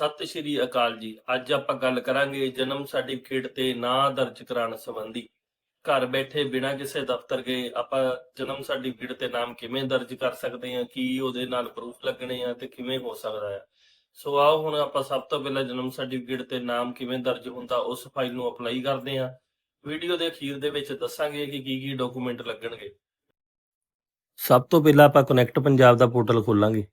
ਸਤਿ ਸ਼੍ਰੀ ਅਕਾਲ ਜੀ। ਅੱਜ ਆਪਾਂ ਗੱਲ ਕਰਾਂਗੇ ਜਨਮ ਸਰਟੀਫਿਕੇਟ ਤੇ ਨਾਂ ਦਰਜ ਕਰਾਉਣ ਸੰਬੰਧੀ। ਘਰ ਬੈਠੇ ਬਿਨਾਂ ਕਿਸੇ ਦਫ਼ਤਰ ਗਏ, ਆਪਾਂ ਜਨਮ ਸਰਟੀਫਿਕੇਟ ਤੇ ਨਾਮ ਕਿਵੇਂ ਦਰਜ ਕਰ ਸਕਦੇ ਹਾਂ, ਕੀ ਉਹਦੇ ਨਾਲ ਪ੍ਰੂਫ ਲੱਗਣੇ ਆ ਤੇ ਕਿਵੇਂ ਹੋ ਸਕਦਾ ਹੈ ਸੋ ਆਓ ਹੁਣ ਆਪਾਂ ਸਭ ਤੋਂ ਪਹਿਲਾਂ ਜਨਮ ਸਰਟੀਫਿਕੇਟ ਤੇ ਨਾਮ ਕਿਵੇਂ ਦਰਜ ਹੁੰਦਾ, ਉਸ ਫਾਈਲ ਨੂੰ ਅਪਲਾਈ ਕਰਦੇ ਹਾਂ। ਵੀਡੀਓ ਦੇ ਅਖੀਰ ਦੇ ਵਿੱਚ ਦੱਸਾਂਗੇ ਕਿ ਕੀ ਕੀ ਡਾਕੂਮੈਂਟ ਲੱਗਣਗੇ। ਸਭ ਤੋਂ ਪਹਿਲਾਂ ਆਪਾਂ ਕਨੈਕਟ ਪੰਜਾਬ ਦਾ ਪੋਰਟਲ ਖੋਲਾਂਗੇ।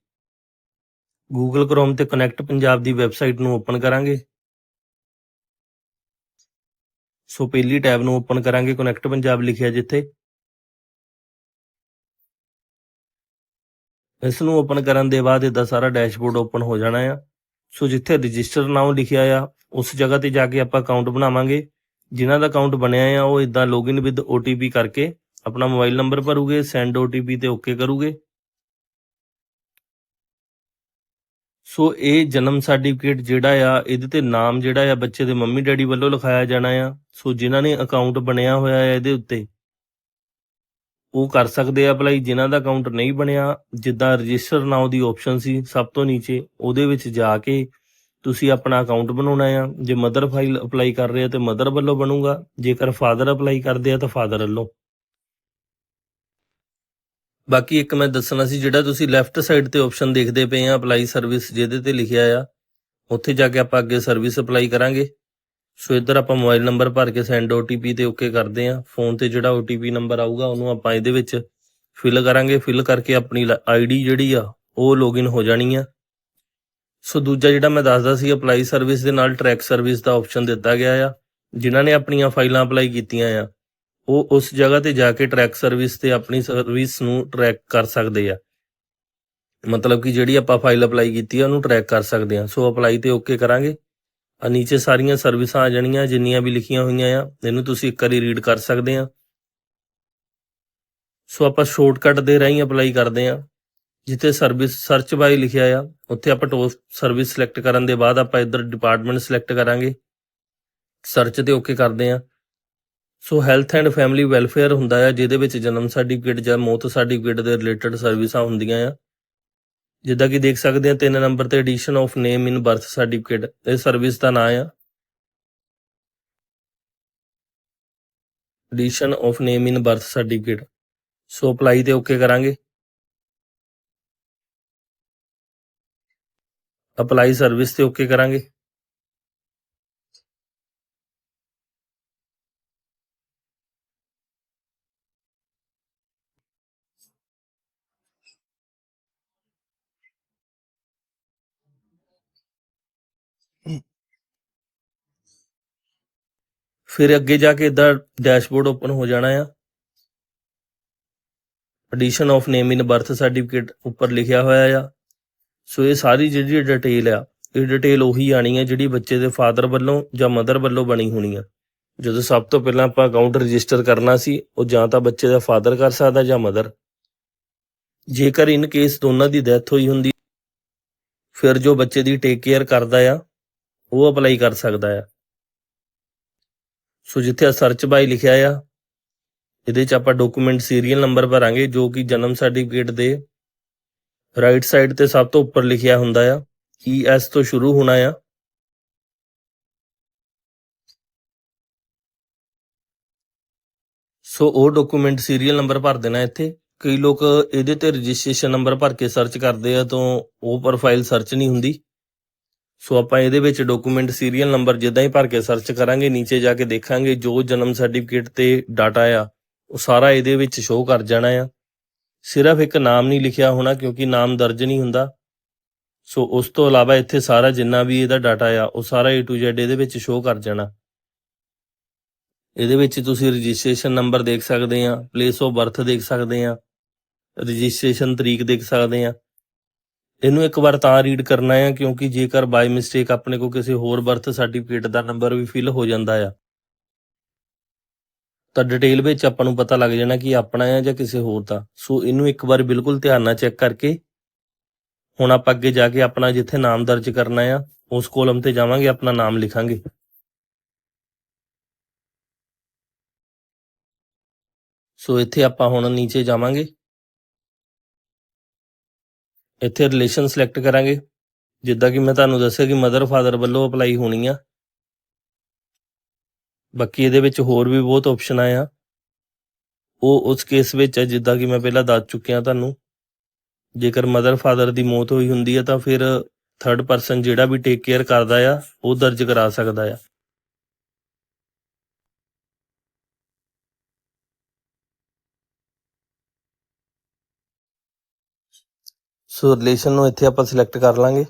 ਗੂਗਲ ਕ੍ਰੋਮ ਤੇ ਕਨੈਕਟ ਪੰਜਾਬ ਦੀ ਵੈਬਸਾਈਟ ਨੂੰ ਓਪਨ ਕਰਾਂਗੇ। ਸੋ ਪਹਿਲੀ ਟੈਬ ਨੂੰ ਓਪਨ ਕਰਾਂਗੇ ਕਨੈਕਟ ਪੰਜਾਬ ਲਿਖਿਆ ਜਿੱਥੇ। ਇਸ ਨੂੰ ਓਪਨ ਕਰਨ ਦੇ ਬਾਅਦ ਇਹਦਾ ਸਾਰਾ ਡੈਸ਼ਬੋਰਡ ਓਪਨ ਹੋ ਜਾਣਾ ਆ। ਸੋ ਜਿੱਥੇ ਰਜਿਸਟਰ ਨਾਮ ਲਿਖਿਆ ਆ, ਉਸ ਜਗ੍ਹਾ ਤੇ ਜਾ ਕੇ ਆਪਾਂ ਅਕਾਊਂਟ ਬਣਾਵਾਂਗੇ। ਜਿਨ੍ਹਾਂ ਦਾ ਅਕਾਊਂਟ ਬਣਿਆ ਆ, ਉਹ ਇਦਾਂ ਲੌਗਇਨ ਵਿਦ OTP ਕਰਕੇ ਆਪਣਾ ਮੋਬਾਈਲ ਨੰਬਰ ਭਰੂਗੇ ਸੈਂਡ OTP ਤੇ ਓਕੇ ਕਰੂਗੇ। ਸੋ ਇਹ ਜਨਮ ਸਰਟੀਫਿਕੇਟ ਜਿਹੜਾ ਆ, ਇਹਦੇ ਤੇ ਨਾਮ ਜਿਹੜਾ ਆ ਬੱਚੇ ਦੇ ਮੰਮੀ ਡੈਡੀ ਵੱਲੋਂ ਲਿਖਾਇਆ ਜਾਣਾ ਆ। ਸੋ ਜਿਨ੍ਹਾਂ ਨੇ ਅਕਾਊਂਟ ਬਣਿਆ ਹੋਇਆ ਹੈ ਇਹਦੇ ਉੱਤੇ, ਉਹ ਕਰ ਸਕਦੇ ਆ ਅਪਲਾਈ ਜਿਨ੍ਹਾਂ ਦਾ ਅਕਾਊਂਟ ਨਹੀਂ ਬਣਿਆ, ਜਿੱਦਾਂ ਰਜਿਸਟਰ ਨਾਉ ਦੀ ਆਪਸ਼ਨ ਸੀ ਸਭ ਤੋਂ ਨੀਚੇ, ਉਹਦੇ ਵਿੱਚ ਜਾ ਕੇ ਤੁਸੀਂ ਆਪਣਾ ਅਕਾਊਂਟ ਬਣਾਉਣਾ ਆ। ਜੇ ਮਦਰ ਫਾਈਲ ਅਪਲਾਈ ਕਰ ਰਹੇ ਆ ਤੇ ਮਦਰ ਵੱਲੋਂ ਬਣੂਗਾ। ਜੇਕਰ ਫਾਦਰ ਅਪਲਾਈ ਕਰਦੇ ਆ ਤਾਂ ਫਾਦਰ ਵੱਲੋਂ। ਬਾਕੀ ਇੱਕ ਮੈਂ ਦੱਸਣਾ ਸੀ, ਜਿਹੜਾ ਤੁਸੀਂ ਲੈਫਟ ਸਾਈਡ ਤੇ ਆਪਸ਼ਨ ਦੇਖਦੇ ਪਏ ਆ ਅਪਲਾਈ ਸਰਵਿਸ ਜਿਹਦੇ ਤੇ ਲਿਖਿਆ ਆ, ਉੱਥੇ ਜਾ ਕੇ ਆਪਾਂ ਅੱਗੇ ਸਰਵਿਸ ਅਪਲਾਈ ਕਰਾਂਗੇ। ਸੋ ਇੱਧਰ ਆਪਾਂ ਮੋਬਾਈਲ ਨੰਬਰ ਭਰ ਕੇ ਸੈਂਡ OTP ਤੇ ਓਕੇ ਕਰਦੇ ਆ। ਫੋਨ ਤੇ ਜਿਹੜਾ OTP ਨੰਬਰ ਆਊਗਾ, ਉਹਨੂੰ ਆਪਾਂ ਇਹਦੇ ਵਿੱਚ ਫਿਲ ਕਰਾਂਗੇ। ਫਿਲ ਕਰਕੇ ਆਪਣੀ ਆਈਡੀ ਜਿਹੜੀ ਆ, ਉਹ ਲੌਗਇਨ ਹੋ ਜਾਣੀ ਆ। ਸੋ ਦੂਜਾ ਜਿਹੜਾ ਮੈਂ ਦੱਸਦਾ ਸੀ ਅਪਲਾਈ ਸਰਵਿਸ ਦੇ ਨਾਲ ਟਰੈਕ ਸਰਵਿਸ ਦਾ ਆਪਸ਼ਨ ਦਿੱਤਾ ਗਿਆ ਆ, ਜਿਨ੍ਹਾਂ ਨੇ ਆਪਣੀਆਂ ਫਾਈਲਾਂ ਅਪਲਾਈ ਕੀਤੀਆਂ ਆ। ਉਹ ਉਸ ਜਗ੍ਹਾ ਤੇ ਜਾ ਕੇ ਟਰੈਕ ਸਰਵਿਸ ਤੇ ਆਪਣੀ ਸਰਵਿਸ ਨੂੰ ਟਰੈਕ ਕਰ ਸਕਦੇ ਆ। ਮਤਲਬ ਕਿ ਜਿਹੜੀ ਆਪਾਂ ਫਾਈਲ ਅਪਲਾਈ ਕੀਤੀ ਆ, ਉਹਨੂੰ ਟਰੈਕ ਕਰ ਸਕਦੇ ਆ। ਸੋ ਅਪਲਾਈ ਤੇ ਓਕੇ ਕਰਾਂਗੇ। ਆ ਨੀਚੇ ਸਾਰੀਆਂ ਸਰਵਿਸਾਂ ਆ ਜਾਣੀਆਂ, ਜਿੰਨੀਆਂ ਵੀ ਲਿਖੀਆਂ ਹੋਈਆਂ ਆ, ਇਹਨੂੰ ਤੁਸੀਂ ਇੱਕ ਵਾਰੀ ਰੀਡ ਕਰ ਸਕਦੇ ਆ। ਸੋ ਆਪਾਂ ਸ਼ਾਰਟਕਟ ਦੇ ਰਾਹੀਂ ਅਪਲਾਈ ਕਰਦੇ ਆ। ਜਿੱਥੇ ਸਰਵਿਸ ਸਰਚ ਬਾਈ ਲਿਖਿਆ ਆ, ਉੱਥੇ ਆਪਾਂ ਟੋਪ ਸਰਵਿਸ ਸਿਲੈਕਟ ਕਰਨ ਦੇ ਬਾਅਦ ਆਪਾਂ ਇੱਧਰ ਡਿਪਾਰਟਮੈਂਟ ਸਿਲੈਕਟ ਕਰਾਂਗੇ। ਸਰਚ ਤੇ ਓਕੇ ਕਰਦੇ ਆ। So health and family welfare ਹੁੰਦਾ ਆ, ਜਿਹਦੇ ਵਿੱਚ ਜਨਮ ਸਰਟੀਫਿਕੇਟ ਜਾਂ ਮੌਤ ਸਰਟੀਫਿਕੇਟ ਦੇ ਰਿਲੇਟਡ ਸਰਵਿਸਾਂ ਹੁੰਦੀਆਂ ਆ। ਜਿੱਦਾਂ ਕਿ ਦੇਖ ਸਕਦੇ ਆ, ਤਿੰਨ ਨੰਬਰ ਤੇ addition of name in birth certificate ਇਹ ਸਰਵਿਸ ਦਾ ਨਾਮ ਆ। Addition of name in birth certificate so apply ਤੇ ਓਕੇ ਕਰਾਂਗੇ। ਅਪਲਾਈ ਸਰਵਿਸ ਤੇ ਓਕੇ ਕਰਾਂਗੇ। ਫਿਰ ਅੱਗੇ ਜਾ ਕੇ ਇਦਾਂ ਡੈਸ਼ਬੋਰਡ ਓਪਨ ਹੋ ਜਾਣਾ ਆ। Addition of name in birth certificate ਉੱਪਰ ਲਿਖਿਆ ਹੋਇਆ ਆ। ਸੋ ਇਹ ਸਾਰੀ ਜਿਹੜੀ ਡਿਟੇਲ ਆ, ਇਹ ਡਿਟੇਲ ਉਹੀ ਆਣੀ ਹੈ ਜਿਹੜੀ ਬੱਚੇ ਦੇ ਫਾਦਰ ਵੱਲੋਂ ਜਾਂ ਮਦਰ ਵੱਲੋਂ ਬਣੀ ਹੋਣੀ ਆ। ਜਦੋਂ ਸਭ ਤੋਂ ਪਹਿਲਾਂ ਆਪਾਂ ਅਕਾਊਂਟ ਰਜਿਸਟਰ ਕਰਨਾ ਸੀ, ਉਹ ਜਾਂ ਤਾਂ ਬੱਚੇ ਦਾ ਫਾਦਰ ਕਰ ਸਕਦਾ ਜਾਂ ਮਦਰ ਜੇਕਰ ਇਨ ਕੇਸ ਦੋਨਾਂ ਦੀ ਡੈਥ ਹੋਈ ਹੁੰਦੀ, ਫਿਰ ਜੋ ਬੱਚੇ ਦੀ ਟੇਕ ਕੇਅਰ ਕਰਦਾ ਆ ਉਹ ਅਪਲਾਈ ਕਰ ਸਕਦਾ ਆ। ਸੋ ਜਿੱਥੇ ਸਰਚ ਬਾਈ ਲਿਖਿਆ ਆ, ਇਹਦੇ ਚ ਆਪਾਂ ਡਾਕੂਮੈਂਟ ਸੀਰੀਅਲ ਨੰਬਰ ਭਰਾਂਗੇ, ਜੋ ਕਿ ਜਨਮ ਸਰਟੀਫਿਕੇਟ ਦੇ ਰਾਈਟ ਸਾਈਡ ਤੇ ਸਭ ਤੋਂ ਉੱਪਰ ਲਿਖਿਆ ਹੁੰਦਾ ਆ। ਈਐਸ ਤੋਂ ਸ਼ੁਰੂ ਹੋਣਾ ਆ। ਸੋ ਉਹ ਡਾਕੂਮੈਂਟ ਸੀਰੀਅਲ ਨੰਬਰ ਭਰ ਦੇਣਾ ਇੱਥੇ। ਕਈ ਲੋਕ ਇਹਦੇ ਤੇ ਰਜਿਸਟ੍ਰੇਸ਼ਨ ਨੰਬਰ ਭਰ ਕੇ ਸਰਚ ਕਰਦੇ ਆ, ਤਾਂ ਉਹ ਪ੍ਰੋਫਾਈਲ ਸਰਚ ਨਹੀਂ ਹੁੰਦੀ। ਸੋ ਆਪਾਂ ਇਹਦੇ ਵਿੱਚ ਡਾਕੂਮੈਂਟ ਸੀਰੀਅਲ ਨੰਬਰ ਜਿੱਦਾਂ ਹੀ ਭਰ ਕੇ ਸਰਚ ਕਰਾਂਗੇ, ਨੀਚੇ ਜਾ ਕੇ ਦੇਖਾਂਗੇ ਜੋ ਜਨਮ ਸਰਟੀਫਿਕੇਟ ਤੇ ਡਾਟਾ ਆ, ਉਹ ਸਾਰਾ ਇਹਦੇ ਵਿੱਚ ਸ਼ੋਅ ਕਰ ਜਾਣਾ ਆ। ਸਿਰਫ ਇੱਕ ਨਾਮ ਨਹੀਂ ਲਿਖਿਆ ਹੋਣਾ ਕਿਉਂਕਿ ਨਾਮ ਦਰਜ ਨਹੀਂ ਹੁੰਦਾ। ਸੋ ਉਸ ਤੋਂ ਇਲਾਵਾ ਇੱਥੇ ਸਾਰਾ ਜਿੰਨਾ ਵੀ ਇਹਦਾ ਡਾਟਾ ਆ, ਉਹ ਸਾਰਾ A to Z ਇਹਦੇ ਵਿੱਚ ਸ਼ੋਅ ਕਰ ਜਾਣਾ। ਇਹਦੇ ਵਿੱਚ ਤੁਸੀਂ ਰਜਿਸਟ੍ਰੇਸ਼ਨ ਨੰਬਰ ਦੇਖ ਸਕਦੇ ਆ ਪਲੇਸ ਆਫ ਬਰਥ ਦੇਖ ਸਕਦੇ ਆ ਰਜਿਸਟ੍ਰੇਸ਼ਨ ਤਰੀਕ ਦੇਖ ਸਕਦੇ ਆ। ਇਹਨੂੰ ਇੱਕ ਵਾਰ ਤਾਂ ਰੀਡ ਕਰਨਾ ਹੈ ਕਿਉਂਕਿ ਜੇਕਰ ਬਾਈ ਮਿਸਟੇਕ ਆਪਣੇ ਕੋ ਕਿਸੇ ਹੋਰ ਬਰਥ ਸਰਟੀਫਿਕੇਟ ਦਾ ਨੰਬਰ ਵੀ ਫਿਲ ਹੋ ਜਾਂਦਾ ਆ, ਤਾਂ ਡਿਟੇਲ ਵਿੱਚ ਆਪਾਂ ਨੂੰ ਪਤਾ ਲੱਗ ਜਾਣਾ ਕਿ ਆਪਣਾ ਹੈ ਜਾਂ ਕਿਸੇ ਹੋਰ ਦਾ। ਸੋ ਇਹਨੂੰ ਇੱਕ ਵਾਰ ਬਿਲਕੁਲ ਧਿਆਨ ਨਾਲ ਚੈੱਕ ਕਰਕੇ, ਹੁਣ ਆਪਾਂ ਅੱਗੇ ਜਾ ਕੇ ਆਪਣਾ ਜਿੱਥੇ ਨਾਮ ਦਰਜ ਕਰਨਾ ਆ, ਉਸ ਕੋਲਮ ਤੇ ਜਾਵਾਂਗੇ, ਆਪਣਾ ਨਾਮ ਲਿਖਾਂਗੇ। ਸੋ ਇੱਥੇ ਆਪਾਂ ਹੁਣ ਨੀਚੇ ਜਾਵਾਂਗੇ। ਇੱਥੇ ਰਿਲੇਸ਼ਨ ਸਿਲੈਕਟ ਕਰਾਂਗੇ। ਜਿੱਦਾਂ ਕਿ ਮੈਂ ਤੁਹਾਨੂੰ ਦੱਸਿਆ ਕਿ ਮਦਰ ਫਾਦਰ ਵੱਲੋਂ ਅਪਲਾਈ ਹੋਣੀ ਆ। ਬਾਕੀ ਇਹਦੇ ਵਿੱਚ ਹੋਰ ਵੀ ਬਹੁਤ ਆਪਸ਼ਨ ਆ। ਉਹ ਉਸ ਕੇਸ ਵਿੱਚ ਹੈ ਜਿੱਦਾਂ ਕਿ ਮੈਂ ਪਹਿਲਾਂ ਦੱਸ ਚੁੱਕਿਆ ਤੁਹਾਨੂੰ। ਜੇਕਰ ਮਦਰ ਫਾਦਰ ਦੀ ਮੌਤ ਹੋਈ ਹੁੰਦੀ ਹੈ ਤਾਂ ਫਿਰ ਥਰਡ ਪਰਸਨ ਜਿਹੜਾ ਵੀ ਟੇਕ ਕੇਅਰ ਕਰਦਾ ਆ, ਉਹ ਦਰਜ ਕਰਾ ਸਕਦਾ ਆ। ਸੋ ਰਿਲੇਸ਼ਨ ਨੂੰ ਇੱਥੇ ਆਪਾਂ ਸਿਲੈਕਟ ਕਰ ਲਾਂਗੇ।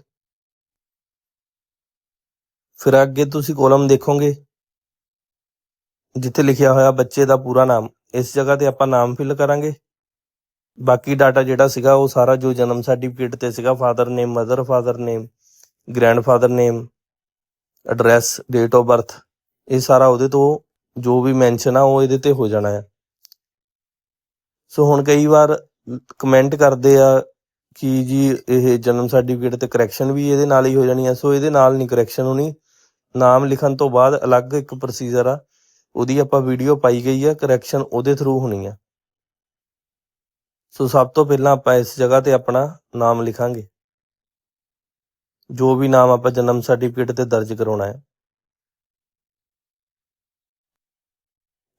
ਫਿਰ ਅੱਗੇ ਤੁਸੀਂ ਕਾਲਮ ਦੇਖੋਗੇ, ਜਿੱਥੇ ਲਿਖਿਆ ਹੋਇਆ ਬੱਚੇ ਦਾ ਪੂਰਾ ਨਾਮ। ਇਸ ਜਗ੍ਹਾ ਤੇ ਆਪਾਂ ਨਾਮ ਫਿਲ ਕਰਾਂਗੇ। ਬਾਕੀ ਡਾਟਾ ਜਿਹੜਾ ਸੀਗਾ ਉਹ ਸਾਰਾ ਜੋ ਜਨਮ ਸਰਟੀਫਿਕੇਟ ਤੇ ਸੀਗਾ father name mother father name grandfather name address date of birth ਇਹ ਸਾਰਾ ਉਹਦੇ ਤੋਂ ਜੋ ਵੀ ਮੈਂਸ਼ਨ ਆ ਉਹ ਇਹਦੇ ਤੇ ਹੋ ਜਾਣਾ ਹੈ ਸੋ ਹੁਣ ਕਈ ਵਾਰ ਕਮੈਂਟ ਕਰਦੇ ਆ ਕਿ ਜੀ ਇਹ ਜਨਮ ਸਰਟੀਫਿਕੇਟ ਤੇ ਕਰੈਕਸ਼ਨ ਵੀ ਇਹਦੇ ਨਾਲ ਹੀ ਹੋ ਜਾਣੀ ਹੈ ਸੋ ਇਹਦੇ ਨਾਲ ਨਹੀਂ ਕਰੈਕਸ਼ਨ ਹੋਣੀ। ਨਾਮ ਲਿਖਣ ਤੋਂ ਬਾਅਦ ਅਲੱਗ ਇੱਕ ਪ੍ਰੋਸੀਜਰ ਆ, ਉਹਦੀ ਆਪਾਂ ਵੀਡੀਓ ਪਾਈ ਗਈ ਆ ਕਰੈਕਸ਼ਨ ਉਹਦੇ ਥਰੂ ਹੋਣੀ ਆ। ਸੋ ਸਭ ਤੋਂ ਪਹਿਲਾਂ ਆਪਾਂ ਇਸ ਜਗ੍ਹਾ ਤੇ ਆਪਣਾ ਨਾਮ ਲਿਖਾਂਗੇ। ਜੋ ਵੀ ਨਾਮ ਆਪਾਂ ਜਨਮ ਸਰਟੀਫਿਕੇਟ ਤੇ ਦਰਜ ਕਰਾਉਣਾ ਹੈ।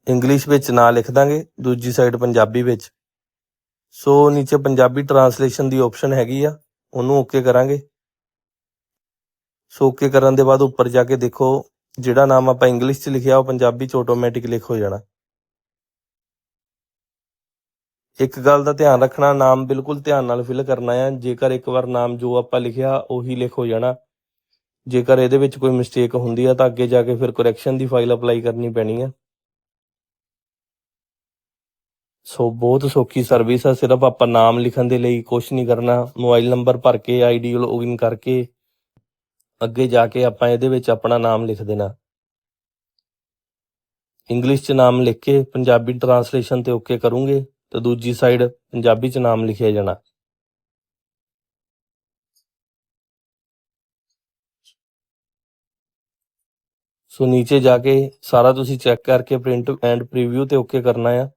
ਇੰਗਲਿਸ਼ ਵਿੱਚ ਨਾਂ ਲਿਖ ਦਾਂਗੇ, ਦੂਜੀ ਸਾਈਡ ਪੰਜਾਬੀ ਵਿੱਚ। ਸੋ ਨੀਚੇ ਪੰਜਾਬੀ ਟਰਾਂਸਲੇਸ਼ਨ ਦੀ ਆਪਸ਼ਨ ਹੈਗੀ ਆ। ਉਹਨੂੰ ਓਕੇ ਕਰਾਂਗੇ। ਸੋ ਓਕੇ ਕਰਨ ਦੇ ਬਾਅਦ ਉੱਪਰ ਜਾ ਕੇ ਦੇਖੋ, ਜਿਹੜਾ ਨਾਮ ਆਪਾਂ ਇੰਗਲਿਸ਼ 'ਚ ਲਿਖਿਆ, ਉਹ ਪੰਜਾਬੀ 'ਚ ਆਟੋਮੈਟਿਕ ਲਿਖ ਹੋ ਜਾਣਾ। ਇੱਕ ਗੱਲ ਦਾ ਧਿਆਨ ਰੱਖਣਾ, ਨਾਮ ਬਿਲਕੁਲ ਧਿਆਨ ਨਾਲ ਫਿਲ ਕਰਨਾ ਹੈ ਜੇਕਰ ਇੱਕ ਵਾਰ ਨਾਮ ਜੋ ਆਪਾਂ ਲਿਖਿਆ, ਉਹੀ ਲਿਖ ਹੋ ਜਾਣਾ। ਜੇਕਰ ਇਹਦੇ ਵਿੱਚ ਕੋਈ ਮਿਸਟੇਕ ਹੁੰਦੀ ਆ, ਤਾਂ ਅੱਗੇ ਜਾ ਕੇ ਫਿਰ ਕਰੈਕਸ਼ਨ ਦੀ ਫਾਈਲ ਅਪਲਾਈ ਕਰਨੀ ਪੈਣੀ ਆ। ਸੋ ਬਹੁਤ ਸੌਖੀ ਸਰਵਿਸ ਆ, ਸਿਰਫ ਆਪਾਂ ਨਾਮ ਲਿਖਣ ਦੇ ਲਈ ਕੁਝ ਨਹੀਂ ਕਰਨਾ। ਮੋਬਾਈਲ ਨੰਬਰ ਭਰ ਕੇ ਆਈਡੀ ਲੌਗਇਨ ਕਰਕੇ ਅੱਗੇ ਜਾ ਕੇ ਆਪਾਂ ਇਹਦੇ ਵਿੱਚ ਆਪਣਾ ਨਾਮ ਲਿਖ ਦੇਣਾ। ਇੰਗਲਿਸ਼ 'ਚ ਨਾਮ ਲਿਖ ਕੇ ਪੰਜਾਬੀ ਟਰਾਂਸਲੇਸ਼ਨ ਤੇ ਓਕੇ ਕਰੂੰਗੇ, ਤੇ ਦੂਜੀ ਸਾਈਡ ਪੰਜਾਬੀ 'ਚ ਨਾਮ ਲਿਖਿਆ ਜਾਣਾ। ਸੋ ਨੀਚੇ ਜਾ ਕੇ ਸਾਰਾ ਤੁਸੀਂ ਚੈੱਕ ਕਰਕੇ ਪ੍ਰਿੰਟ ਐਂਡ ਪ੍ਰੀਵਿਊ ਤੇ ਓਕੇ ਕਰਨਾ ਆ।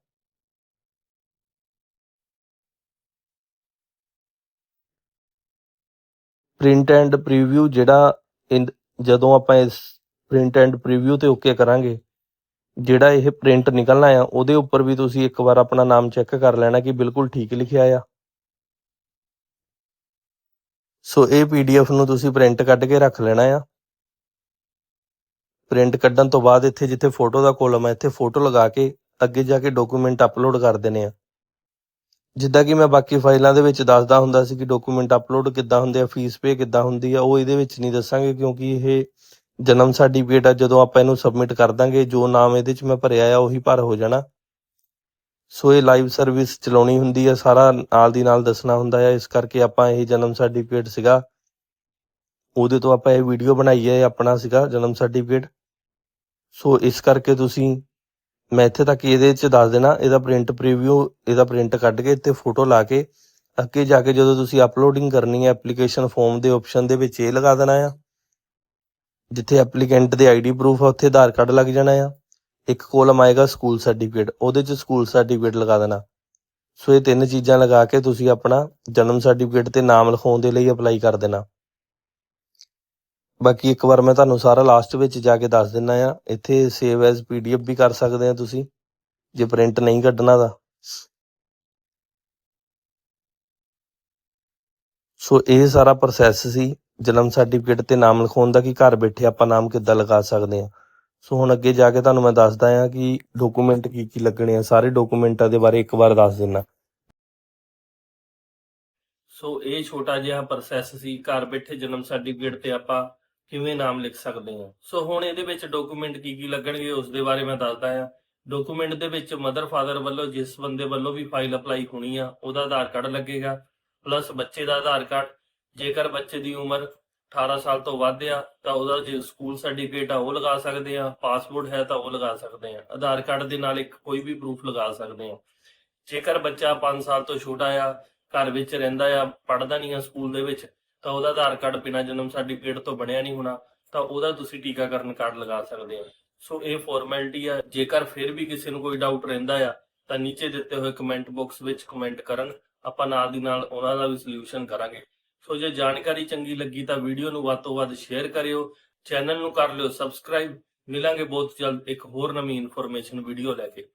ਪ੍ਰਿੰਟ ਐਂਡ ਪ੍ਰੀਵਿਊ ਜਿਹੜਾ ਇਨ- ਜਦੋਂ ਆਪਾਂ ਇਸ ਪ੍ਰਿੰਟ ਐਂਡ ਪ੍ਰੀਵਿਊ ਤੇ ਓਕੇ ਕਰਾਂਗੇ, ਜਿਹੜਾ ਇਹ ਪ੍ਰਿੰਟ ਨਿਕਲਣਾ ਆ, ਉਹਦੇ ਉੱਪਰ ਵੀ ਤੁਸੀਂ ਇੱਕ ਵਾਰ ਆਪਣਾ ਨਾਮ ਚੈੱਕ ਕਰ ਲੈਣਾ ਕਿ ਬਿਲਕੁਲ ਠੀਕ ਲਿਖਿਆ ਆ। ਸੋ ਇਹ ਪੀਡੀਐਫ ਨੂੰ ਤੁਸੀਂ ਪ੍ਰਿੰਟ ਕੱਢ ਕੇ ਰੱਖ ਲੈਣਾ ਆ। ਪ੍ਰਿੰਟ ਕੱਢਣ ਤੋਂ ਬਾਅਦ ਇੱਥੇ ਜਿੱਥੇ ਫੋਟੋ ਦਾ ਕੋਲਮ ਹੈ ਇੱਥੇ ਫੋਟੋ ਲਗਾ ਕੇ ਅੱਗੇ ਜਾ ਕੇ ਡਾਕੂਮੈਂਟ ਅਪਲੋਡ ਕਰ ਦੇਣੇ ਆ। ਜਿੱਦਾਂ ਕਿ ਮੈਂ ਬਾਕੀ ਫਾਈਲਾਂ ਦੇ ਵਿੱਚ ਦੱਸਦਾ ਹੁੰਦਾ ਸੀ ਕਿ ਡਾਕੂਮੈਂਟ ਅਪਲੋਡ ਕਿੱਦਾਂ ਹੁੰਦੇ ਆ ਫੀਸ ਪੇ ਕਿੱਦਾਂ ਹੁੰਦੀ ਆ, ਉਹ ਇਹਦੇ ਵਿੱਚ ਨਹੀਂ ਦੱਸਾਂਗੇ ਕਿਉਂਕਿ ਇਹ ਜਨਮ ਸਰਟੀਫਿਕੇਟ ਆ, ਜਦੋਂ ਆਪਾਂ ਇਹਨੂੰ ਸਬਮਿਟ ਕਰ ਦਾਂਗੇ, ਜੋ ਨਾਮ ਇਹਦੇ 'ਚ ਮੈਂ ਭਰਿਆ ਆ, ਉਹੀ ਭਰ ਹੋ ਜਾਣਾ। ਸੋ ਇਹ ਲਾਈਵ ਸਰਵਿਸ ਚਲਾਉਣੀ ਹੁੰਦੀ ਆ, ਸਾਰਾ ਨਾਲ ਦੀ ਨਾਲ ਦੱਸਣਾ ਹੁੰਦਾ ਆ, ਇਸ ਕਰਕੇ ਆਪਾਂ ਇਹ ਜਨਮ ਸਰਟੀਫਿਕੇਟ ਸੀਗਾ, ਉਹਦੇ ਤੋਂ ਆਪਾਂ ਇਹ ਵੀਡੀਓ ਬਣਾਈ ਹੈ ਆਪਣਾ ਸੀਗਾ ਜਨਮ ਸਰਟੀਫਿਕੇਟ ਸੋ ਇਸ ਕਰਕੇ ਤੁਸੀਂ ਮੈਂ ਇੱਥੇ ਤੱਕ ਇਹਦੇ 'ਚ ਦੱਸ ਦੇਣਾ, ਇਹਦਾ ਪ੍ਰਿੰਟ ਪ੍ਰੀਵਿਊ ਇਹਦਾ ਪ੍ਰਿੰਟ ਕੱਢ ਕੇ ਇੱਥੇ ਫੋਟੋ ਲਾ ਕੇ ਅੱਗੇ ਜਾ ਕੇ ਜਦੋਂ ਤੁਸੀਂ ਅਪਲੋਡਿੰਗ ਕਰਨੀ ਹੈ ਐਪਲੀਕੇਸ਼ਨ ਫਾਰਮ ਦੇ ਆਪਸ਼ਨ ਦੇ ਵਿੱਚ ਇਹ ਲਗਾ ਦੇਣਾ ਆ। ਜਿੱਥੇ ਐਪਲੀਕੈਂਟ ਦੇ ਆਈਡੀ ਪ੍ਰੂਫ ਆ, ਉੱਥੇ ਆਧਾਰ ਕਾਰਡ ਲੱਗ ਜਾਣਾ ਆ। ਇੱਕ ਕੋਲਮ ਆਏਗਾ ਸਕੂਲ ਸਰਟੀਫਿਕੇਟ ਉਹਦੇ 'ਚ ਸਕੂਲ ਸਰਟੀਫਿਕੇਟ ਲਗਾ ਦੇਣਾ। ਸੋ ਇਹ ਤਿੰਨ ਚੀਜ਼ਾਂ ਲਗਾ ਕੇ ਤੁਸੀਂ ਆਪਣਾ ਜਨਮ ਸਰਟੀਫਿਕੇਟ ਤੇ ਨਾਮ ਲਿਖਾਉਣ ਦੇ ਲਈ ਅਪਲਾਈ ਕਰ ਦੇਣਾ। ਬਾਕੀ ਇੱਕ ਵਾਰ ਮੈਂ ਤੁਹਾਨੂੰ ਸਾਰਾ ਲਾਸਟ ਵਿੱਚ ਜਾ ਕੇ ਦੱਸ ਦਿੰਨਾ ਆ। ਇੱਥੇ ਸੇਵ ਐਜ਼ ਪੀਡੀਐਫ ਵੀ ਕਰ ਸਕਦੇ ਆ ਤੁਸੀਂ, ਜੇ ਪ੍ਰਿੰਟ ਨਹੀਂ ਕੱਢਣਾ ਤਾਂ। ਸੋ ਇਹ ਸਾਰਾ ਪ੍ਰੋਸੈਸ ਸੀ, ਜਨਮ ਸਰਟੀਫਿਕੇਟ ਤੇ ਨਾਮ ਲਿਖਾਉਣ ਦਾ ਕਿ ਘਰ ਬੈਠੇ ਆਪਾਂ ਨਾਮ ਕਿੱਦਾਂ ਲਗਾ ਸਕਦੇ ਆ। ਸੋ ਹੁਣ ਅੱਗੇ ਜਾ ਕੇ ਤੁਹਾਨੂੰ ਮੈਂ ਦੱਸਦਾ ਆ ਕਿ ਡਾਕੂਮੈਂਟ ਕੀ ਕੀ ਲੱਗਣੇ ਆ, ਸਾਰੇ ਡਾਕੂਮੈਂਟਾਂ ਦੇ ਬਾਰੇ ਇੱਕ ਵਾਰ ਦੱਸ ਦਿੰਨਾ। ਸੋ ਇਹ ਛੋਟਾ ਜਿਹਾ ਪ੍ਰੋਸੈਸ ਸੀ, ਘਰ ਬੈਠੇ ਜਨਮ ਸਰਟੀਫਿਕੇਟ ਤੇ ਆਪਾਂ ਕਿਵੇਂ ਨਾਮ ਲਿਖ ਸਕਦੇ ਹਾਂ? ਸੋ ਹੁਣ ਇਹਦੇ ਵਿੱਚ ਡਾਕੂਮੈਂਟ ਕੀ ਕੀ ਲੱਗਣਗੇ ਉਸ ਦੇ ਬਾਰੇ ਮੈਂ ਦੱਸਦਾ ਆ ਡਾਕੂਮੈਂਟ ਦੇ ਵਿੱਚ ਮਦਰ ਫਾਦਰ ਵੱਲੋਂ ਜਿਸ ਬੰਦੇ ਵੱਲੋਂ ਵੀ ਫਾਈਲ ਅਪਲਾਈ ਹੋਣੀ ਆ, ਉਹਦਾ ਆਧਾਰ ਕਾਰਡ ਲੱਗੇਗਾ ਪਲੱਸ ਬੱਚੇ ਦਾ ਆਧਾਰ ਕਾਰਡ। ਜੇਕਰ ਬੱਚੇ ਦੀ ਉਮਰ 18 ਸਾਲ ਤੋਂ ਵੱਧ ਆ, ਤਾਂ ਉਹਦਾ ਜੇ ਸਕੂਲ ਸਰਟੀਫਿਕੇਟ ਆ, ਉਹ ਲਗਾ ਸਕਦੇ ਆ। ਪਾਸਪੋਰਟ ਹੈ ਤਾਂ ਉਹ ਲਗਾ ਸਕਦੇ ਆ। ਆਧਾਰ ਕਾਰਡ ਦੇ ਨਾਲ ਇੱਕ ਕੋਈ ਵੀ ਪ੍ਰੂਫ ਲਗਾ ਸਕਦੇ ਆ। ਜੇਕਰ ਬੱਚਾ 5 ਸਾਲ ਤੋਂ ਛੋਟਾ ਆ, ਘਰ ਵਿੱਚ ਰਹਿੰਦਾ ਆ, ਪੜ੍ਹਦਾ ਨਹੀਂ ਆ ਸਕੂਲ ਦੇ ਵਿੱਚ ਤਾਂ ਉਹਦਾ ਆਧਾਰ ਕਾਰਡ ਬਿਨਾਂ ਜਨਮ ਸਰਟੀਫਿਕੇਟ ਤੋਂ ਬਣਿਆ ਨਹੀਂ ਹੋਣਾ, ਤਾਂ ਉਹਦਾ ਤੁਸੀਂ ਟੀਕਾਕਰਨ ਕਾਰਡ ਲਗਾ ਸਕਦੇ ਹੋ। ਸੋ ਇਹ ਫਾਰਮੈਲਿਟੀ ਆ, ਜੇਕਰ ਫਿਰ ਵੀ ਕਿਸੇ ਨੂੰ ਕੋਈ ਡਾਊਟ ਰਹਿੰਦਾ ਆ, ਤਾਂ ਨੀਚੇ ਦਿੱਤੇ ਹੋਏ ਕਮੈਂਟ ਬਾਕਸ ਵਿੱਚ ਕਮੈਂਟ ਕਰਨ, ਆਪਾਂ ਨਾਲ ਦੀ ਨਾਲ ਉਹਨਾਂ ਦਾ ਵੀ ਸੋਲੂਸ਼ਨ ਕਰਾਂਗੇ। ਸੋ ਜੇ ਜਾਣਕਾਰੀ ਚੰਗੀ ਲੱਗੀ ਤਾਂ ਵੀਡੀਓ ਨੂੰ ਵੱਧ ਤੋਂ ਵੱਧ ਸ਼ੇਅਰ ਕਰਿਓ ਚੈਨਲ ਨੂੰ ਕਰ ਲਿਓ ਸਬਸਕ੍ਰਾਈਬ ਮਿਲਾਂਗੇ ਬਹੁਤ ਜਲਦ ਇੱਕ ਹੋਰ ਨਵੀਂ ਇਨਫੋਰਮੇਸ਼ਨ ਵੀਡੀਓ ਲੈ ਕੇ।